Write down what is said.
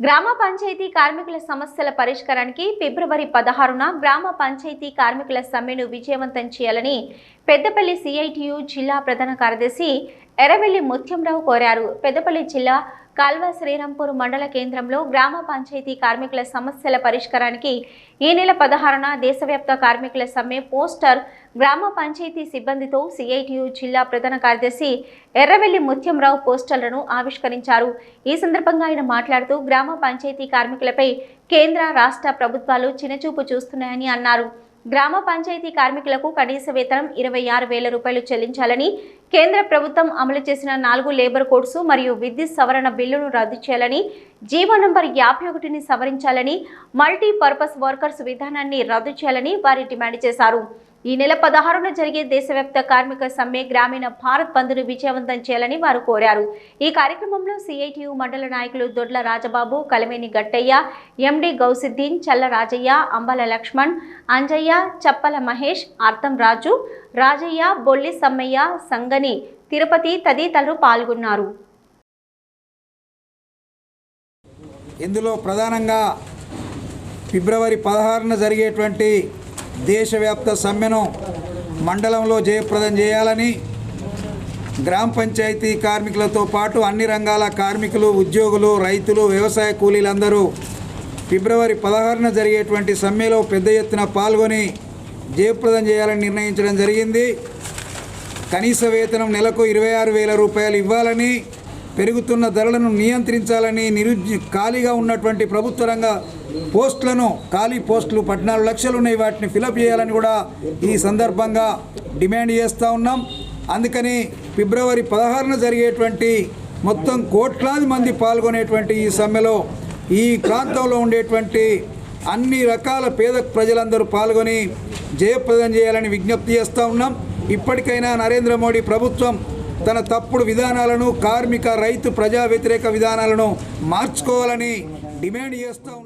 గ్రామ పంచాయతీ కార్మికుల సమస్యల పరిష్కారానికి ఫిబ్రవరి పదహారున గ్రామ పంచాయతీ కార్మికుల సమ్మెను విజయవంతం చేయాలని పెద్దపల్లి సిఐటియు జిల్లా ప్రధాన కార్యదర్శి ఎర్రవెల్లి ముత్యంరావు కోరారు. పెద్దపల్లి జిల్లా కాల్వ శ్రీరాంపూర్ మండల కేంద్రంలో గ్రామ పంచాయతీ కార్మికుల సమస్యల పరిష్కారానికి ఈ నెల పదహారున దేశవ్యాప్త కార్మికుల సమ్మె పోస్టర్ గ్రామ పంచాయతీ సిబ్బందితో సిఐటియు జిల్లా ప్రధాన కార్యదర్శి ఎర్రవెల్లి ముత్యంరావు పోస్టర్లను ఆవిష్కరించారు. ఈ సందర్భంగా ఆయన మాట్లాడుతూ గ్రామ పంచాయతీ కార్మికులపై కేంద్ర రాష్ట్ర ప్రభుత్వాలు చిన్నచూపు చూస్తున్నాయని అన్నారు. గ్రామ పంచాయతీ కార్మికులకు కనీస వేతనం ఇరవై ఆరు వేల రూపాయలు చెల్లించాలని కేంద్ర ప్రభుత్వం అమలు చేసిన నాలుగు లేబర్ కోడ్సు మరియు విద్యుత్ సవరణ బిల్లును రద్దు చేయాలని జీవో నంబర్ యాభై ఒకటిని సవరించాలని మల్టీపర్పస్ వర్కర్స్ విధానాన్ని రద్దు చేయాలని వారి డిమాండ్ చేశారు. ఈ నెల పదహారున జరిగే దేశవ్యాప్త కార్మిక సమ్మె గ్రామీణ భారత్ బంద్ను విజయవంతం చేయాలని వారు కోరారు. ఈ కార్యక్రమంలో సిఐటియు మండల నాయకులు దొడ్ల రాజబాబు కలమేని గట్టయ్య ఎండి గౌసిద్దీన్ చల్ల రాజయ్య అంబల లక్ష్మణ్ అంజయ్య చప్పల మహేష్ అర్థం రాజు రాజయ్య బొల్లి సమ్మయ్య సంగని తిరుపతి తదితరులు పాల్గొన్నారు. ఇందులో ప్రధానంగా ఫిబ్రవరి పదహారున జరిగేటువంటి దేశవ్యాప్త సమ్మెను మండలంలో జయప్రదం చేయాలని గ్రామ పంచాయతీ కార్మికులతో పాటు అన్ని రంగాల కార్మికులు ఉద్యోగులు రైతులు వ్యవసాయ కూలీలందరూ ఫిబ్రవరి పదహారున జరిగేటువంటి సమ్మెలో పెద్ద ఎత్తున పాల్గొని జయప్రదం చేయాలని నిర్ణయించడం జరిగింది. కనీస వేతనం నెలకు ఇరవై ఆరు వేల రూపాయలు ఇవ్వాలని పెరుగుతున్న ధరలను నియంత్రించాలని నిరుద్య ఖాళీగా ఉన్నటువంటి ప్రభుత్వ రంగ పోస్టులను ఖాళీ పోస్టులు పద్నాలుగు లక్షలు ఉన్నాయి. వాటిని ఫిలప్ చేయాలని కూడా ఈ సందర్భంగా డిమాండ్ చేస్తూ ఉన్నాం. అందుకని ఫిబ్రవరి పదహారున జరిగేటువంటి మొత్తం కోట్లాది మంది పాల్గొనేటువంటి ఈ సమ్మెలో ఈ ప్రాంతంలో ఉండేటువంటి అన్ని రకాల పేద ప్రజలందరూ పాల్గొని జయప్రదం చేయాలని విజ్ఞప్తి చేస్తూ ఉన్నాం. ఇప్పటికైనా నరేంద్ర మోడీ ప్రభుత్వం తన తప్పుడు విధానాలను కార్మిక రైతు ప్రజా వ్యతిరేక విధానాలను మార్చుకోవాలని డిమాండ్ చేస్తూ ఉన్నాం